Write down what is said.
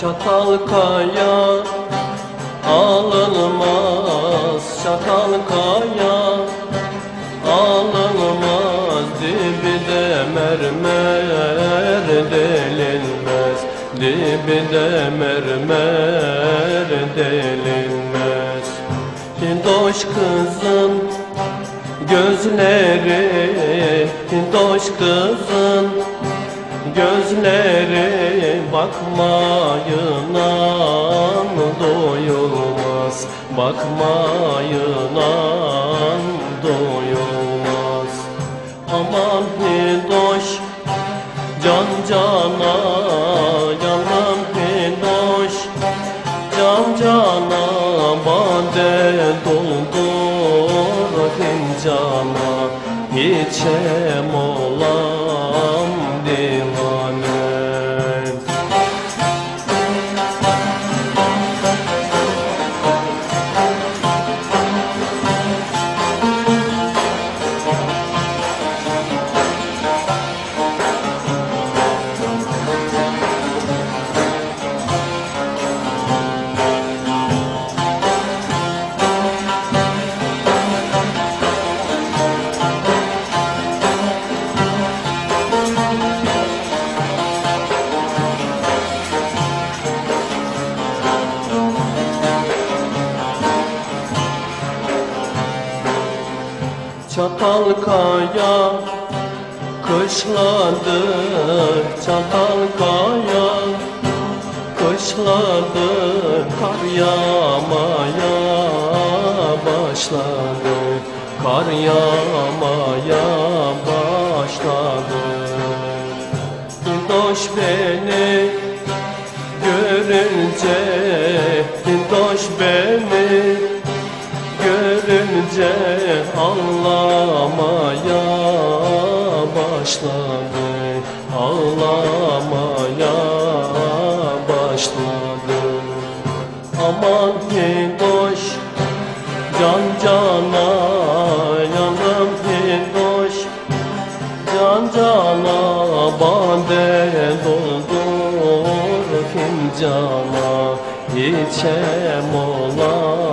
Çatal kaya alınmaz Çatal alınmaz Dibide mermer delinmez. Dibide mermer delinmez. Hindoş kızın gözleri Hindoş kızın Gözleri bakmayına doyulmaz? Bakmayına cana Yanım hidoş can cana Bade doldur fincana İçem Çatal kaya kışladı Çatal kaya kışladı Kar yağmaya başladı Kar yağmaya başladı. Doş beni görünce Doş beni görünce ağlamaya başladı. Ağlamaya başladı. Aman hidoş can cana yanım hidoş can cana bade doldur fincana. İçem divan